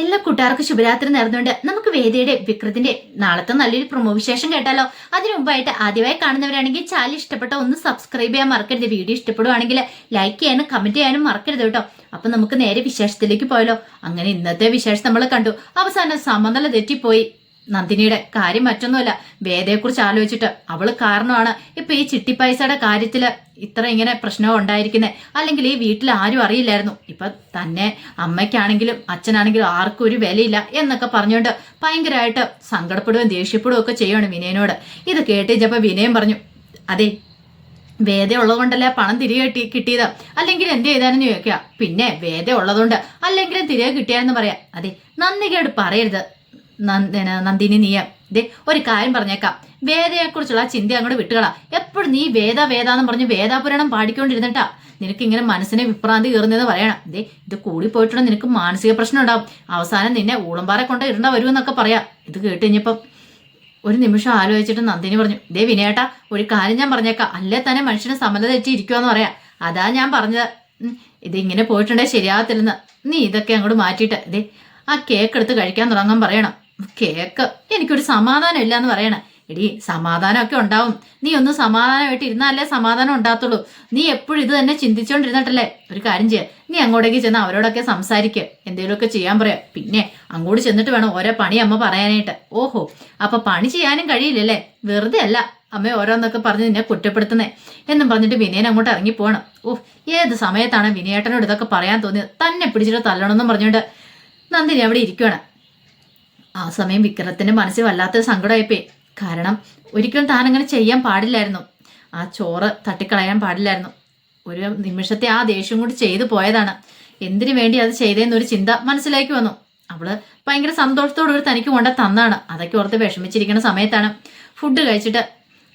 എല്ലാ കൂട്ടുകാർക്കും ശുഭരാത്രി നേർന്നുകൊണ്ട് നമുക്ക് വേദിയുടെ വിക്രത്തിന്റെ നാളത്തെ നല്ലൊരു പ്രൊമോ വിശേഷം കേട്ടാലോ? അതിനു മുമ്പായിട്ട് ആദ്യമായി കാണുന്നവരാണെങ്കിൽ ചാനൽ ഇഷ്ടപ്പെട്ട ഒന്ന് സബ്സ്ക്രൈബ് ചെയ്യാൻ മറക്കരുത്. വീഡിയോ ഇഷ്ടപ്പെടുവാണെങ്കിൽ ലൈക്ക് ചെയ്യാനും കമന്റ് ചെയ്യാനും മറക്കരുത് കേട്ടോ. അപ്പൊ നമുക്ക് നേരെ വിശേഷത്തിലേക്ക് പോയാലോ? അങ്ങനെ ഇന്നത്തെ വിശേഷം നമ്മൾ കണ്ടു. അവസാനം സമനില തെറ്റിപ്പോയി. നന്ദിനിയുടെ കാര്യം മറ്റൊന്നുമല്ല. വേദയെക്കുറിച്ച് ആലോചിച്ചിട്ട് അവൾ കാരണമാണ്. ഇപ്പൊ ഈ ചിട്ടി പൈസയുടെ കാര്യത്തിൽ ഇത്ര ഇങ്ങനെ പ്രശ്നം ഉണ്ടായിരിക്കുന്നത് അല്ലെങ്കിൽ ഈ വീട്ടിൽ ആരും അറിയില്ലായിരുന്നു. ഇപ്പൊ തന്നെ അമ്മയ്ക്കാണെങ്കിലും അച്ഛനാണെങ്കിലും ആർക്കും ഒരു വിലയില്ല എന്നൊക്കെ പറഞ്ഞുകൊണ്ട് ഭയങ്കരമായിട്ട് സങ്കടപ്പെടുകയും ദേഷ്യപ്പെടുകയും ഒക്കെ ചെയ്യാണ് വിനയനോട്. ഇത് കേട്ടിച്ചപ്പോൾ വിനയം പറഞ്ഞു അതെ വേദ ഉള്ളതുകൊണ്ടല്ലേ പണം തിരികെ കിട്ടി കിട്ടിയത്? അല്ലെങ്കിൽ എന്ത് ചെയ്താലും ചോദിക്കുക. പിന്നെ വേദ ഉള്ളതുകൊണ്ട് അല്ലെങ്കിലും തിരികെ കിട്ടിയാന്ന് പറയാം. അതെ നന്ദികേട് പറയരുത്. നന്ദന നീയ ദേ ഒരു കാര്യം പറഞ്ഞേക്കാം. വേദയെക്കുറിച്ചുള്ള ചിന്ത അങ്ങോട്ട് വിട്ടുകളാ. എപ്പോഴും നീ വേദ വേദ എന്ന് പറഞ്ഞ് വേദാപുരാണം പാടിക്കൊണ്ടിരുന്നിട്ടാ. നിനക്ക് ഇങ്ങനെ മനസ്സിനെ വിഭ്രാന്തി കയറുന്നതെന്ന് പറയണം. ദേ ഇത് കൂടി പോയിട്ടുള്ള നിനക്ക് മാനസിക പ്രശ്നം ഉണ്ടാവും. അവസാനം നിന്നെ ഊളംപാറ കൊണ്ട് ഇടണ്ട വരുമെന്നൊക്കെ പറയാം. ഇത് കേട്ട് കഴിഞ്ഞപ്പം ഒരു നിമിഷം ആലോചിച്ചിട്ട് നന്ദിനി പറഞ്ഞു ദേ വിനയേട്ടാ ഒരു കാര്യം ഞാൻ പറഞ്ഞേക്കാം. അല്ലേ തന്നെ മനുഷ്യനെ സമത തെറ്റി ഇരിക്കുമെന്ന് പറയാം. അതാ ഞാൻ പറഞ്ഞത്. ഇങ്ങനെ പോയിട്ടുണ്ടേ ശരിയാകത്തില്ലെന്ന്. നീ ഇതൊക്കെ അങ്ങോട്ട് മാറ്റിയിട്ട് ദേ ആ കേക്ക് എടുത്ത് കഴിക്കാൻ തുടങ്ങാൻ പറയണം. കേക്ക്. എനിക്കൊരു സമാധാനം ഇല്ല എന്ന് പറയണം. എടി സമാധാനമൊക്കെ ഉണ്ടാവും. നീ ഒന്ന് സമാധാനമായിട്ട് ഇരുന്നാലേ സമാധാനം ഉണ്ടാകത്തുള്ളൂ. നീ എപ്പോഴും ഇത് തന്നെ ചിന്തിച്ചോണ്ടിരുന്നിട്ടല്ലേ? ഒരു കാര്യം ചെയ്യാം. നീ അങ്ങോട്ടേക്ക് ചെന്ന് അവരോടൊക്കെ സംസാരിക്കുക എന്തെങ്കിലുമൊക്കെ ചെയ്യാൻ പറയാം. പിന്നെ അങ്ങോട്ട് ചെന്നിട്ട് വേണം ഓരോ പണി അമ്മ പറയാനായിട്ട്. ഓഹോ അപ്പൊ പണി ചെയ്യാനും കഴിയില്ലല്ലേ? വെറുതെ അല്ല. അമ്മ ഓരോന്നൊക്കെ പറഞ്ഞ് നിന്നെ കുറ്റപ്പെടുത്തുന്നേ. എന്നും പറഞ്ഞിട്ട് വിനയൻ അങ്ങോട്ട് ഇറങ്ങി പോകണം ഓ ഏത് സമയത്താണ് വിനയേട്ടനോട് ഇതൊക്കെ പറയാൻ തോന്നിയത്? തന്നെ പിടിച്ചിട്ട് തല്ലണമെന്നും പറഞ്ഞുകൊണ്ട് നന്ദിനി അവിടെ ഇരിക്കുവാണ്. ആ സമയം വിക്രത്തിന്റെ മനസ്സിൽ വല്ലാത്തൊരു സങ്കടമായിപ്പോയി. കാരണം ഒരിക്കലും താൻ അങ്ങനെ ചെയ്യാൻ പാടില്ലായിരുന്നു. ആ ചോറ് തട്ടിക്കളയാൻ പാടില്ലായിരുന്നു. ഒരു നിമിഷത്തെ ആ ദേഷ്യം കൂടി ചെയ്തു പോയതാണ്. എന്തിനു വേണ്ടി അത് ചെയ്തതെന്നൊരു ചിന്ത മനസ്സിലേക്ക് വന്നു. അവൾ ഭയങ്കര സന്തോഷത്തോടെ ഒരു തനിക്ക് കൊണ്ട തന്നാണ്. അതൊക്കെ ഓർത്ത് വിഷമിച്ചിരിക്കുന്ന സമയത്താണ്. ഫുഡ് കഴിച്ചിട്ട്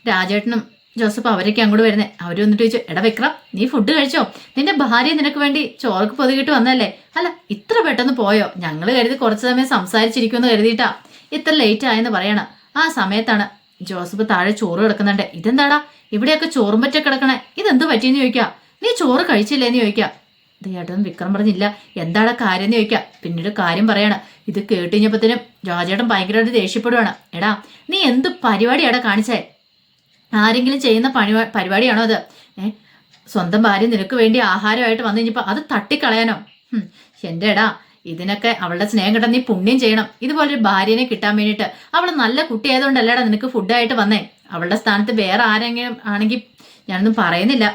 രാജേട്ടനും ജോസഫ് അവരൊക്കെ അങ്ങോട്ട് വരുന്നേ. അവർ വന്നിട്ട് ചോദിച്ചു എടാ വിക്രം നീ ഫുഡ് കഴിച്ചോ? നിന്റെ ഭാര്യ നിനക്ക് വേണ്ടി ചോർക്ക് പൊതുകിട്ട് വന്നല്ലേ അല്ല ഇത്ര പെട്ടെന്ന് പോയോ? ഞങ്ങൾ കരുതി കുറച്ച് സമയം സംസാരിച്ചിരിക്കുമെന്ന് കരുതിയിട്ടാ. ഇത്ര ലേറ്റ് ആയെന്ന് പറയണ. ആ സമയത്താണ്. ജോസഫ് താഴെ ചോറ് കിടക്കുന്നുണ്ട്. ഇതെന്താടാ? ഇവിടെയൊക്കെ ചോറും പറ്റ കിടക്കണേ. ഇതെന്ത് പറ്റിയെന്ന് ചോദിക്കാം? നീ ചോറ് കഴിച്ചില്ലേന്ന് ചോദിക്കാം? ചേട്ടൻ വിക്രം പറഞ്ഞില്ല. എന്താടാ കാര്യം എന്ന് ചോദിക്കാം. പിന്നീട് കാര്യം പറയണം. ഇത് കേട്ട് കഴിഞ്ഞപ്പത്തിനും രാജേട്ടൻ ഭയങ്കരമായിട്ട് ദേഷ്യപ്പെടുവാണ്. എടാ നീ എന്ത് പരിപാടിയാടാ കാണിച്ചേ? ആരെങ്കിലും ചെയ്യുന്ന പണി പരിപാടിയാണോ അത്? സ്വന്തം ഭാര്യ നിനക്ക് വേണ്ടി ആഹാരമായിട്ട് വന്നു കഴിഞ്ഞപ്പോൾ അത് തട്ടിക്കളയാനോ? എന്റെ എടാ ഇതിനൊക്കെ അവളുടെ സ്നേഹം കിട്ടാൻ നീ പുണ്യം ചെയ്യണം. ഇതുപോലൊരു ഭാര്യനെ കിട്ടാൻ വേണ്ടിയിട്ട് അവൾ നല്ല കുട്ടിയായതുകൊണ്ടല്ലേടാ നിനക്ക് ഫുഡായിട്ട് വന്നേ. അവളുടെ സ്ഥാനത്ത് വേറെ ആരെങ്കിലും ആണെങ്കിൽ ഞാനൊന്നും പറയുന്നില്ല.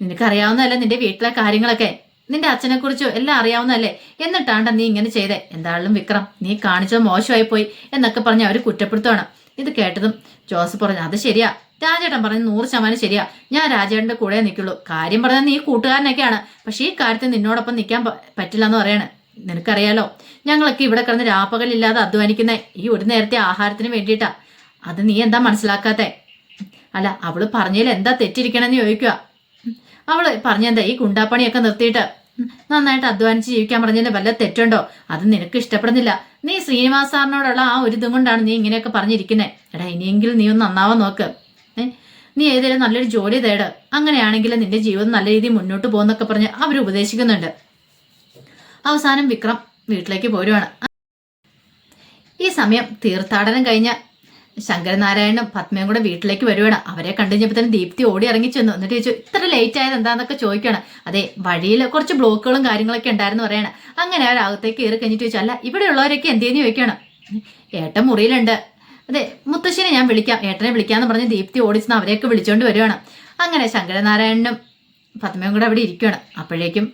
നിനക്കറിയാവുന്നതല്ല നിന്റെ വീട്ടിലെ കാര്യങ്ങളൊക്കെ? നിന്റെ അച്ഛനെ കുറിച്ചും എല്ലാം അറിയാവുന്നതല്ലേ? എന്നിട്ടാണ്ട നീ ഇങ്ങനെ ചെയ്തേ. എന്തായാലും വിക്രം നീ കാണിച്ചോ മോശമായി പോയി എന്നൊക്കെ പറഞ്ഞ് അവർ കുറ്റപ്പെടുത്തുവാണ്. ഇത് കേട്ടതും ജോസ് പറഞ്ഞു അത് ശരിയാ. രാജേട്ടൻ പറഞ്ഞു നൂറ് ശതമാനം ശരിയാ. ഞാൻ രാജേട്ടന്റെ കൂടെ നിൽക്കുള്ളൂ. കാര്യം പറഞ്ഞാൽ നീ കൂട്ടുകാരനൊക്കെയാണ്. പക്ഷേ ഈ കാര്യത്തിൽ നിന്നോടൊപ്പം നിൽക്കാൻ പറ്റില്ല എന്ന് പറയാണ്. നിനക്കറിയാലോ? ഞങ്ങളൊക്കെ ഇവിടെ കിടന്ന് രാപ്പകലില്ലാതെ അധ്വാനിക്കുന്ന ഈ ഒരു നേരത്തെ ആഹാരത്തിന് വേണ്ടിയിട്ടാ. അത് നീ എന്താ മനസ്സിലാക്കാത്തെ? അല്ല അവൾ പറഞ്ഞതിൽ എന്താ തെറ്റിരിക്കണമെന്ന് ചോദിക്കുക അവൾ പറഞ്ഞെന്താ ഈ ഗുണ്ടാപ്പണിയൊക്കെ നിർത്തിയിട്ട്? നന്നായിട്ട് അധ്വാനിച്ച് ജീവിക്കാൻ പറഞ്ഞതിന് വല്ല തെറ്റുണ്ടോ? അത് നിനക്ക് ഇഷ്ടപ്പെടുന്നില്ല. നീ ശ്രീനിവാസ് സാറിനോടുള്ള ആ ഒരു ഇതും കൊണ്ടാണ് നീ ഇങ്ങനെയൊക്കെ പറഞ്ഞിരിക്കുന്നത് എടാ ഇനിയെങ്കിലും നീ ഒന്ന് നന്നാവാൻ നോക്ക്. നീ ഏതെങ്കിലും നല്ലൊരു ജോലി തേട്. അങ്ങനെയാണെങ്കിൽ നിന്റെ ജീവിതം നല്ല രീതിയിൽ മുന്നോട്ട് പോകുന്നൊക്കെ പറഞ്ഞ് അവർ ഉപദേശിക്കുന്നുണ്ട്. അവസാനം വിക്രം വീട്ടിലേക്ക് പോരുവാണ്. ഈ സമയം തീർത്ഥാടനം കഴിഞ്ഞ ശങ്കരനാരായണനും പത്മയും കൂടെ വീട്ടിലേക്ക് വരുവാണ്. അവരെ കണ്ടുകഴിഞ്ഞപ്പോഴത്തേനും ദീപ്തി ഓടി ഇറങ്ങി ചെന്നു. എന്നിട്ട് ചോദിച്ചു ഇത്ര ലേറ്റ് ആയത് എന്താന്നൊക്കെ ചോദിക്കുകയാണ്. അതെ വഴിയിൽ കുറച്ച് ബ്ലോക്കുകളും കാര്യങ്ങളൊക്കെ ഉണ്ടായിരുന്നു പറയണം. അങ്ങനെ അവർ അകത്തേക്ക് കയറി കഴിഞ്ഞിട്ട് ചോദിച്ചു അല്ല ഇവിടെയുള്ളവരൊക്കെ എന്തേന്ന് ചോദിക്കണം ഏട്ടൻ മുറിയിലുണ്ട്. അതെ മുത്തശ്ശിനെ ഞാൻ വിളിക്കാം. ഏട്ടനെ വിളിക്കാന്ന് പറഞ്ഞ് ദീപ്തി ഓടിച്ചെന്ന് അവരെയൊക്കെ വിളിച്ചോണ്ട് വരുവാണ്. അങ്ങനെ ശങ്കരനാരായണനും പത്മയും കൂടെ അവിടെ ഇരിക്കുകയാണ് അപ്പോഴേക്കും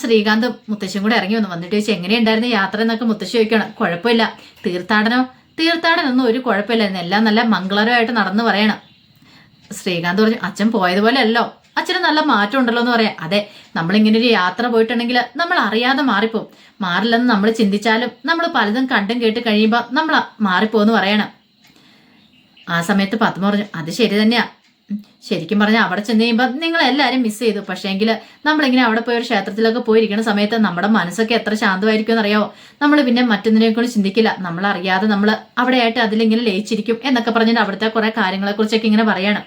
ശ്രീകാന്ത് മുത്തശ്ശിയും കൂടെ ഇറങ്ങി വന്നു. വന്നിട്ട് ചോദിച്ചു എങ്ങനെയുണ്ടായിരുന്നു യാത്ര? എന്നൊക്കെ മുത്തശ്ശി ചോദിക്കണം കുഴപ്പമില്ല. തീർത്ഥാടനം തീർത്ഥാടനമൊന്നും ഒരു കുഴപ്പമില്ലായിരുന്നു എല്ലാം നല്ല മംഗളകരമായിട്ട് നടന്നു പറയണം. ശ്രീകാന്ത് പറഞ്ഞു അച്ഛൻ പോയതുപോലെ അല്ലോ അച്ഛന് നല്ല മാറ്റം ഉണ്ടല്ലോ എന്ന് പറയാം. അതെ നമ്മളിങ്ങനെ ഒരു യാത്ര പോയിട്ടുണ്ടെങ്കിൽ നമ്മൾ അറിയാതെ മാറിപ്പോവും. മാറില്ലെന്ന് നമ്മൾ ചിന്തിച്ചാലും നമ്മൾ പലതും കണ്ടും കേട്ട് കഴിയുമ്പോൾ നമ്മൾ മാറിപ്പോന്ന് പറയണം. ആ സമയത്ത് പത്മ പറഞ്ഞു അത് ശരി തന്നെയാ. ശരിക്കും പറഞ്ഞാൽ അവിടെ ചെന്ന് കഴിയുമ്പോൾ നിങ്ങൾ എല്ലാവരും മിസ് ചെയ്തു. പക്ഷേ പക്ഷേങ്കിൽ നമ്മളിങ്ങനെ അവിടെ പോയി ഒരു ക്ഷേത്രത്തിലൊക്കെ പോയിരിക്കുന്ന സമയത്ത് നമ്മുടെ മനസ്സൊക്കെ എത്ര ശാന്തമായിരിക്കും എന്നറിയാമോ നമ്മൾ പിന്നെ മറ്റൊന്നിനെ കൊണ്ട് ചിന്തിക്കില്ല. നമ്മൾ അറിയാതെ നമ്മൾ അവിടെയായിട്ട് അതിലിങ്ങനെ ലയിച്ചിരിക്കും എന്നൊക്കെ പറഞ്ഞിട്ട് അവിടുത്തെ കുറേ കാര്യങ്ങളെക്കുറിച്ചൊക്കെ ഇങ്ങനെ പറയണം.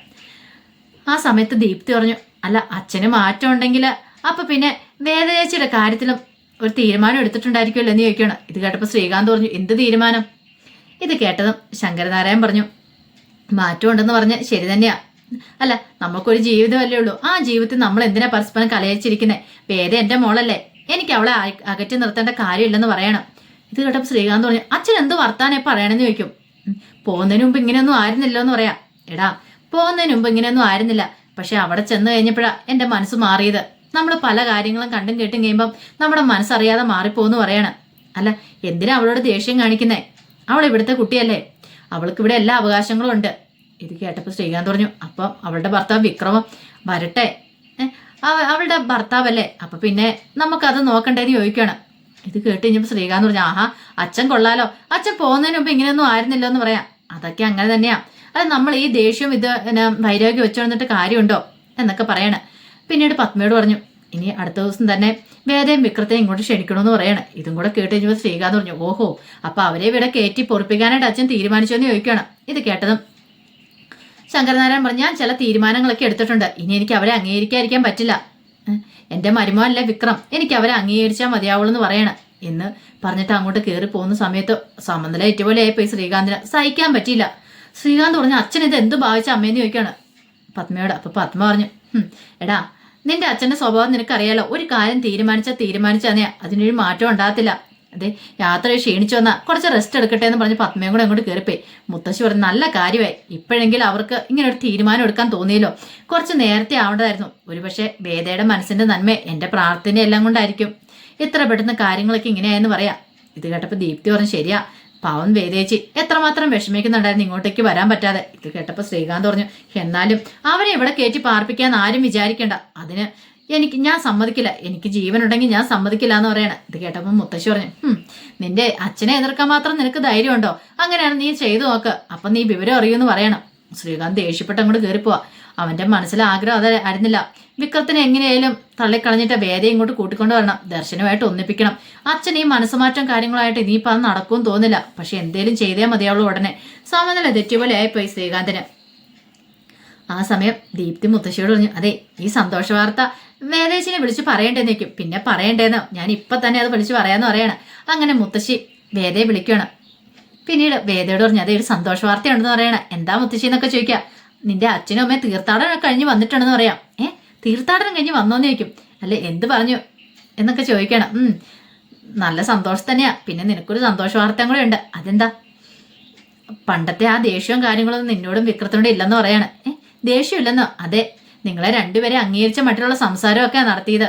ആ സമയത്ത് ദീപ്തി പറഞ്ഞു അല്ല അച്ഛന് മാറ്റം ഉണ്ടെങ്കിൽ അപ്പൊ പിന്നെ വേദചേച്ചിയുടെ കാര്യത്തിലും ഒരു തീരുമാനം എടുത്തിട്ടുണ്ടായിരിക്കുമല്ലോ? എന്ന് ചോദിക്കണം ഇത് കേട്ടപ്പോൾ ശ്രീകാന്ത് പറഞ്ഞു എന്ത് തീരുമാനം? ഇത് കേട്ടതും ശങ്കരനാരായൺ പറഞ്ഞു മാറ്റമുണ്ടെന്ന് പറഞ്ഞ് ശരി തന്നെയാ. അല്ല നമുക്കൊരു ജീവിതമല്ലേ ഉള്ളൂ. ആ ജീവിതത്തിൽ നമ്മൾ എന്തിനാ പരസ്പരം കലയിച്ചിരിക്കുന്നത് വേദ എന്റെ മോളല്ലേ. എനിക്ക് അവളെ അകറ്റി നിർത്തേണ്ട കാര്യമില്ലെന്ന് പറയണം. ഇത് കേട്ടപ്പോൾ ശ്രീകാന്ത് പറഞ്ഞു അച്ഛൻ എന്ത് വർത്താനെ പറയണമെന്ന് ചോദിക്കും? പോകുന്നതിന് മുമ്പ് ഇങ്ങനെയൊന്നും ആയിരുന്നില്ലോ എന്ന് പറയാം. എടാ പോകുന്നതിന് മുമ്പ് ഇങ്ങനെയൊന്നും ആയിരുന്നില്ല. പക്ഷെ അവിടെ ചെന്ന് കഴിഞ്ഞപ്പോഴാ എന്റെ മനസ്സ് മാറിയത്. നമ്മൾ പല കാര്യങ്ങളും കണ്ടും കേട്ടും കഴിയുമ്പം നമ്മുടെ മനസ്സറിയാതെ മാറിപ്പോന്ന് പറയണം. അല്ല എന്തിനാ അവളോട് ദേഷ്യം കാണിക്കുന്നേ? അവൾ ഇവിടുത്തെ കുട്ടിയല്ലേ. അവൾക്ക് ഇവിടെ എല്ലാ അവകാശങ്ങളും ഉണ്ട്. ഇത് കേട്ടപ്പോൾ ശ്രീകാന്ത് പറഞ്ഞു അപ്പം അവളുടെ ഭർത്താവ് വിക്രമം വരട്ടെ. അവളുടെ ഭർത്താവല്ലേ? അപ്പൊ പിന്നെ നമുക്കത് നോക്കണ്ടേന്ന് ചോദിക്കണം ഇത് കേട്ട് കഴിഞ്ഞപ്പോൾ ശ്രീകാന്ത് പറഞ്ഞു ആഹാ അച്ഛൻ കൊള്ളാലോ. അച്ഛൻ പോകുന്നതിന് മുമ്പ് ഇങ്ങനെയൊന്നും ആയിരുന്നില്ലോ എന്ന് പറയാം. അതൊക്കെ അങ്ങനെ തന്നെയാ. അത് നമ്മൾ ഈ ദേഷ്യം ഇത് വൈരാഗ്യം വെച്ചുകൊണ്ടിട്ട് കാര്യമുണ്ടോ? എന്നൊക്കെ പറയണ. പിന്നീട് പത്മയോട് പറഞ്ഞു ഇനി അടുത്ത ദിവസം തന്നെ വേദയും വിക്രത്തെയും ഇങ്ങോട്ട് ക്ഷണിക്കണമെന്ന് പറയണം. ഇതും കൂടെ കേട്ട് കഴിഞ്ഞപ്പോൾ ശ്രീകാന്ത് പറഞ്ഞു ഓഹോ അപ്പോൾ അവരെ ഇവിടെ കയറ്റി പൊറപ്പിക്കാനായിട്ട് അച്ഛൻ തീരുമാനിച്ചോ എന്ന് ചോദിക്കണം ഇത് കേട്ടതും ശങ്കരനാരായണൻ പറഞ്ഞു ഞാൻ ചില തീരുമാനങ്ങളൊക്കെ എടുത്തിട്ടുണ്ട്. ഇനി എനിക്ക് അവരെ അംഗീകരിക്കാതിരിക്കാൻ പറ്റില്ല. എന്റെ മരുമോനല്ലേ വിക്രം? എനിക്ക് അവരെ അംഗീകരിച്ചാൽ മതിയാവുള്ളൂ എന്ന് പറയണം. എന്ന് പറഞ്ഞിട്ട് അങ്ങോട്ട് കയറി പോകുന്ന സമയത്ത് സമനില ഏറ്റുപോലെ ആയിപ്പോയി ശ്രീകാന്തിന്. സഹിക്കാൻ പറ്റിയില്ല. ശ്രീകാന്ത് പറഞ്ഞു അച്ഛൻ ഇത് എന്ത് ഭാവിച്ച അമ്മയെന്ന് ചോദിക്കാണ് പത്മയോട് അപ്പൊ പത്മ പറഞ്ഞു എടാ നിന്റെ അച്ഛന്റെ സ്വഭാവം നിനക്കറിയാലോ? ഒരു കാര്യം തീരുമാനിച്ചാൽ തീരുമാനിച്ചാൽ അതിനൊരു മാറ്റം ഉണ്ടാകത്തില്ല. അതെ യാത്ര ക്ഷീണിച്ചു വന്നാൽ കുറച്ച് റെസ്റ്റ് എടുക്കട്ടെ എന്ന് പറഞ്ഞ് പത്മയും കൂടെ അങ്ങോട്ട് കയറിപ്പോയി മുത്തശ്ശി പറഞ്ഞു നല്ല കാര്യമായി ഇപ്പോഴെങ്കിലും അവർക്ക് ഇങ്ങനെ ഒരു തീരുമാനം എടുക്കാൻ തോന്നിയല്ലോ. കുറച്ച് നേരത്തെ ആവേണ്ടതായിരുന്നു ഒരുപക്ഷെ വേദയുടെ മനസ്സിന്റെ നന്മ എന്റെ പ്രാർത്ഥനയെല്ലാം കൊണ്ടായിരിക്കും. എത്ര പെട്ടെന്ന് കാര്യങ്ങളൊക്കെ ഇങ്ങനെയായെന്ന് പറയാം. ഇത് കേട്ടപ്പോൾ ദീപ്തി പറഞ്ഞു ശരിയാ പാവം വേദേച്ചി എത്രമാത്രം വിഷമിക്കുന്നുണ്ടായിരുന്നു ഇങ്ങോട്ടേക്ക് വരാൻ പറ്റാതെ. ഇത് കേട്ടപ്പോൾ ശ്രീകാന്ത് പറഞ്ഞു എന്നാലും അവരെ ഇവിടെ കയറ്റി പാർപ്പിക്കാൻ ആരും വിചാരിക്കേണ്ട. അതിന് എനിക്ക് ഞാൻ സമ്മതിക്കില്ല. എനിക്ക് ജീവനുണ്ടെങ്കിൽ ഞാൻ സമ്മതിക്കില്ല എന്ന് പറയണ. ഇത് കേട്ടപ്പോൾ മുത്തശ്ശി പറഞ്ഞു "ഹും, നിന്റെ അച്ഛനെ എതിർക്കാൻ മാത്രം നിനക്ക് ധൈര്യമുണ്ടോ? അങ്ങനെയാണ് നീ ചെയ്തു നോക്ക്. അപ്പൊ നീ വിവരം അറിയുമെന്ന് പറയണം. ശ്രീകാന്ത് ദേഷ്യപ്പെട്ട് അങ്ങോട്ട് കയറിപ്പോവാ അവന്റെ മനസ്സിലെ ആഗ്രഹം അത് ആയിരുന്നില്ല. വിക്രത്തിനെ എങ്ങനെയായാലും തള്ളിക്കളഞ്ഞിട്ട് വേദ ഇങ്ങോട്ട് കൂട്ടിക്കൊണ്ട് വരണം. ദർശനമായിട്ട് ഒന്നിപ്പിക്കണം. അച്ഛൻ ഈ മനസ്സുമാറ്റം കാര്യങ്ങളായിട്ട് ഇനിയിപ്പോൾ അത് നടക്കുമെന്ന് തോന്നില്ല പക്ഷെ എന്തേലും ചെയ്തേ മതിയാവുള്ളൂ ഉടനെ. സമനില തെറ്റുപോലെ ആയിപ്പോയി ശ്രീകാന്തിന്. ആ സമയം ദീപ്തി മുത്തശ്ശിയോട് പറഞ്ഞു അതെ ഈ സന്തോഷ വാർത്ത വേദേശിനെ വിളിച്ച് പറയണ്ടേന്ന് പിന്നെ പറയണ്ടേന്നോ ഞാൻ ഇപ്പൊ തന്നെ അത് വിളിച്ച് പറയാന്ന് പറയണം. അങ്ങനെ മുത്തശ്ശി വേദയെ വിളിക്കണം പിന്നീട് വേദയോട് പറഞ്ഞു അതെ ഒരു സന്തോഷ വാർത്തയുണ്ടെന്ന് പറയണം. എന്താ മുത്തശ്ശി എന്നൊക്കെ ചോദിക്കാം നിന്റെ അച്ഛനും അമ്മയും തീർത്ഥാടനം കഴിഞ്ഞ് വന്നിട്ടുണ്ടെന്ന് പറയാം. ഏ തീർത്ഥാടനം കഴിഞ്ഞ് വന്നോന്ന് ചോദിക്കും അല്ലെ എന്ത് പറഞ്ഞു? എന്നൊക്കെ ചോദിക്കണം ഉം നല്ല സന്തോഷം തന്നെയാ. പിന്നെ നിനക്കൊരു സന്തോഷ വാർത്തയും കൂടെ ഉണ്ട്. അതെന്താ? പണ്ടത്തെ ആ ദേഷ്യവും കാര്യങ്ങളൊന്നും നിന്നോടും വിക്രത്തിനോടും ഇല്ലെന്ന് പറയാണ്. ദേഷ്യമില്ലെന്നോ. അതെ നിങ്ങളെ രണ്ടുപേരെ അംഗീകരിച്ച മട്ടിലുള്ള സംസാരമൊക്കെ നടത്തിയത്.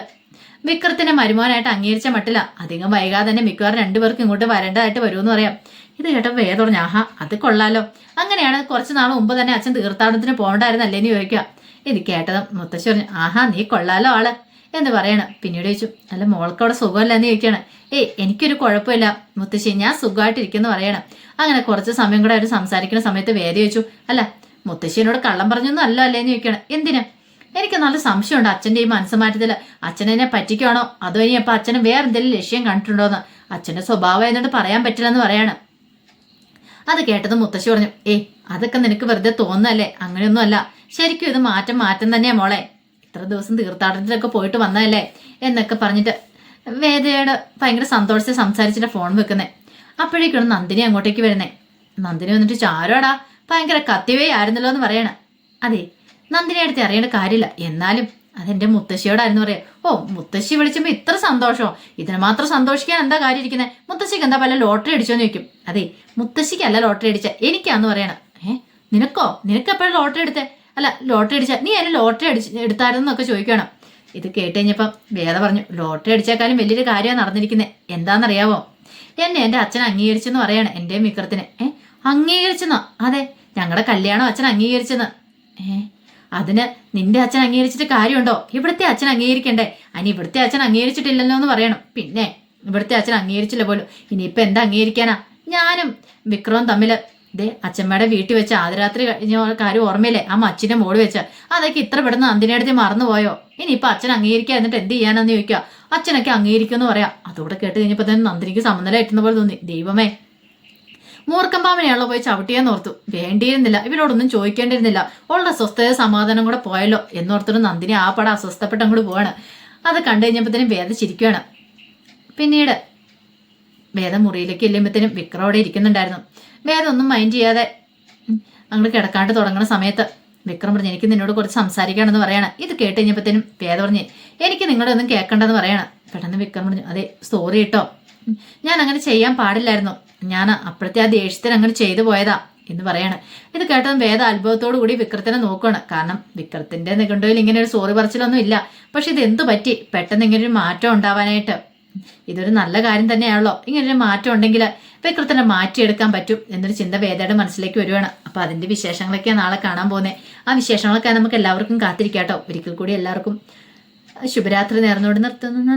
വിക്രത്തിന്റെ മരുമോനായിട്ട് അംഗീകരിച്ച മട്ടില്ല അധികം വൈകാതെ തന്നെ മിക്കവാറും രണ്ടുപേർക്കും ഇങ്ങോട്ട് വരേണ്ടതായിട്ട് വരുമെന്ന് പറയാം. ഇത് കേട്ടപ്പോൾ വേദ പറഞ്ഞു ആഹാ അത് കൊള്ളാലോ. അങ്ങനെയാണ് കുറച്ച് നാൾ മുമ്പ് തന്നെ അച്ഛൻ തീർത്ഥാടനത്തിന് പോകണ്ടായിരുന്നല്ലേ എന്ന് ചോദിക്കുക. ഇത് കേട്ടതും മുത്തശ്ശി പറഞ്ഞു ആഹാ നീ കൊള്ളാലോ ആൾ എന്ന് പറയണം. പിന്നീട് ചോദിച്ചു അല്ല മോൾക്ക് അവിടെ സുഖമല്ല എന്ന് ചോദിക്കുകയാണ്. ഏയ് എനിക്കൊരു കുഴപ്പമില്ല മുത്തശ്ശി ഞാൻ സുഖമായിട്ടിരിക്കുന്നു പറയണം. അങ്ങനെ കുറച്ച് സമയം കൂടെ അവർ സംസാരിക്കുന്ന സമയത്ത് വേദ ചോദിച്ചു അല്ല മുത്തശ്ശിനോട് കള്ളം പറഞ്ഞൊന്നും അല്ല അല്ലേന്ന് ചോദിക്കണം. എന്തിനാ? എനിക്ക് നല്ല സംശയമുണ്ട് അച്ഛന്റെ ഈ മനസ്സുമാറ്റത്തിൽ അച്ഛനെന്നെ പറ്റിക്കുവാണോ? അതോ ഇനി അപ്പം അച്ഛന് വേറെ എന്തെങ്കിലും ലക്ഷ്യം കണ്ടിട്ടുണ്ടോന്ന്? അച്ഛന്റെ സ്വഭാവം എന്നിട്ട് പറയാൻ പറ്റില്ലെന്ന് പറയാണ്. അത് കേട്ടത് മുത്തശ്ശി പറഞ്ഞു ഏ അതൊക്കെ നിനക്ക് വെറുതെ തോന്നല്ലേ അങ്ങനെയൊന്നും അല്ല ശരിക്കും ഇത് മാറ്റം മാറ്റം തന്നെയാ മോളെ. ഇത്ര ദിവസം തീർത്ഥാടനത്തിലൊക്കെ പോയിട്ട് വന്നതല്ലേ? എന്നൊക്കെ പറഞ്ഞിട്ട് വേദയോട് ഭയങ്കര സന്തോഷത്തിൽ സംസാരിച്ചിട്ട് ഫോൺ വെക്കുന്നേ. അപ്പോഴേക്കാണ് നന്ദിനി അങ്ങോട്ടേക്ക് വരുന്നേ. നന്ദിനി വന്നിട്ട് ചാരോടാ ഭയങ്കര കത്തിവേ ആയിരുന്നല്ലോ എന്ന് പറയണ. അതെ നന്ദിനി അടുത്ത് അറിയേണ്ട കാര്യമില്ല. എന്നാലും അതെന്റെ മുത്തശ്ശിയോടായിരുന്നു പറയാം. ഓ മുത്തശ്ശി വിളിച്ചപ്പോ ഇത്ര സന്തോഷമോ ഇതിന് മാത്രം സന്തോഷിക്കാൻ എന്താ കാര്യം ഇരിക്കുന്നത് മുത്തശ്ശിക്ക് എന്താ പല ലോട്ടറി അടിച്ചോന്ന് ചോദിക്കും. അതെ മുത്തശ്ശിക്കല്ല ലോട്ടറി അടിച്ച എനിക്കാന്ന് പറയണം. ഏ നിനക്കോ? നിനക്ക് എപ്പോഴും ലോട്ടറി എടുത്തേ? അല്ല ലോട്ടറി അടിച്ച നീ അതിന് ലോട്ടറി അടിച്ച് എടുത്തായിരുന്നു എന്നൊക്കെ ചോദിക്കണം ഇത് കേട്ട് കഴിഞ്ഞപ്പം വേദ പറഞ്ഞു ലോട്ടറി അടിച്ചേക്കാളും വലിയൊരു കാര്യമാണ് നടന്നിരിക്കുന്നത് എന്താണെന്നറിയാവോ എന്നെ എന്റെ അച്ഛൻ അംഗീകരിച്ചെന്ന് പറയാണ് എന്റെ മിത്രത്തിന് ഏ അംഗീകരിച്ചെന്നോ? അതെ ഞങ്ങളുടെ കല്യാണം അച്ഛൻ അംഗീകരിച്ചെന്ന്. ഏ അതിന് നിന്റെ അച്ഛൻ അംഗീകരിച്ചിട്ട് കാര്യമുണ്ടോ? ഇവിടുത്തെ അച്ഛൻ അംഗീകരിക്കണ്ടേ? അനി ഇവിടുത്തെ അച്ഛൻ അംഗീകരിച്ചിട്ടില്ലല്ലോ എന്ന് പറയണം. പിന്നെ ഇവിടുത്തെ അച്ഛൻ അംഗീകരിച്ചില്ല പോലും. ഇനിയിപ്പോൾ എന്താ അംഗീകരിക്കാനാ? ഞാനും വിക്രവും തമ്മിൽ ദേ അച്ഛമ്മയുടെ വീട്ടിൽ വെച്ച് ആദ്യരാത്രി കഴിഞ്ഞ കാര്യം ഓർമ്മയില്ലേ? ആ മച്ചിന്റെ മോൾ വെച്ച. അതൊക്കെ ഇത്ര പെടുന്ന അന്തിനടുത്ത് മറന്നുപോയോ ഇനിയിപ്പോൾ അച്ഛൻ അംഗീകരിക്കുക എന്നിട്ട് എന്ത് ചെയ്യാനെന്ന് ചോദിക്കുക. അച്ഛനൊക്കെ അംഗീകരിക്കുമെന്ന് പറയാം. അതോടെ കേട്ട് കഴിഞ്ഞപ്പോൾ തന്നെ നന്ദിനിക്ക് സമനില കിട്ടുന്ന പോലെ തോന്നി. ദൈവമേ. മൂർഖമ്പാമനെയാണല്ലോ പോയി ചവിട്ടിയെന്ന് ഓർത്തു. വേണ്ടിയിരുന്നില്ല. ഇവരോടൊന്നും ചോദിക്കേണ്ടിയിരുന്നില്ല. ഉള്ള സ്വസ്ഥത സമാധാനം കൂടെ പോയല്ലോ എന്നോർത്തിട്ട് നന്ദിനി ആ പടം അസ്വസ്ഥപ്പെട്ട് അങ്ങോട്ട് പോവാണ്. അത് കണ്ടു കഴിഞ്ഞപ്പോഴത്തേനും വേദ ചിരിക്കുകയാണ് പിന്നീട് വേദം മുറിയിലേക്ക് ചെല്ലുമ്പോഴത്തേനും വിക്രം അവിടെ ഇരിക്കുന്നുണ്ടായിരുന്നു. വേദം ഒന്നും മൈൻഡ് ചെയ്യാതെ അങ്ങോട്ട് കിടക്കാണ്ട് തുടങ്ങുന്ന സമയത്ത് വിക്രം പറഞ്ഞു എനിക്ക് നിന്നോട് കുറച്ച് സംസാരിക്കണമെന്ന് പറയാണ്. ഇത് കേട്ട് കഴിഞ്ഞപ്പോഴത്തേനും വേദ പറഞ്ഞ് എനിക്ക് നിങ്ങളുടെ ഒന്നും കേൾക്കണ്ടെന്ന് പറയണം. പെട്ടെന്ന് വിക്രം പറഞ്ഞു അതെ സോറി കേട്ടോ ഞാൻ അങ്ങനെ ചെയ്യാൻ പാടില്ലായിരുന്നു. ഞാൻ അപ്പോഴത്തെ ആ ദേഷ്യത്തിന് അങ്ങനെ ചെയ്തു പോയതാ എന്ന് പറയാണ്. ഇത് കേട്ടതും വേദ അത്ഭുതത്തോടു കൂടി വിക്രത്തിനെ നോക്കുകയാണ് കാരണം വിക്രത്തിന്റെ നിഘണ്ടുവിൽ ഇങ്ങനെ ഒരു സോറി പറച്ചിലൊന്നും ഇല്ല. പക്ഷെ ഇത് എന്തു പറ്റി? പെട്ടെന്ന് ഇങ്ങനെ ഒരു മാറ്റം ഉണ്ടാവാനായിട്ട്. ഇതൊരു നല്ല കാര്യം തന്നെയാണല്ലോ. ഇങ്ങനെ ഒരു മാറ്റം ഉണ്ടെങ്കിൽ വിക്രത്തിനെ മാറ്റിയെടുക്കാൻ പറ്റും എന്നൊരു ചിന്ത വേദയുടെ മനസ്സിലേക്ക് വരുവാണ്. അപ്പൊ അതിന്റെ വിശേഷങ്ങളൊക്കെ നാളെ കാണാൻ പോകുന്നത് ആ വിശേഷങ്ങളൊക്കെ നമുക്ക് എല്ലാവർക്കും കാത്തിരിക്കാട്ടോ. ഒരിക്കൽ കൂടി എല്ലാവർക്കും ശുഭരാത്രി നേർന്നുകൊണ്ട് നിർത്തുന്നു.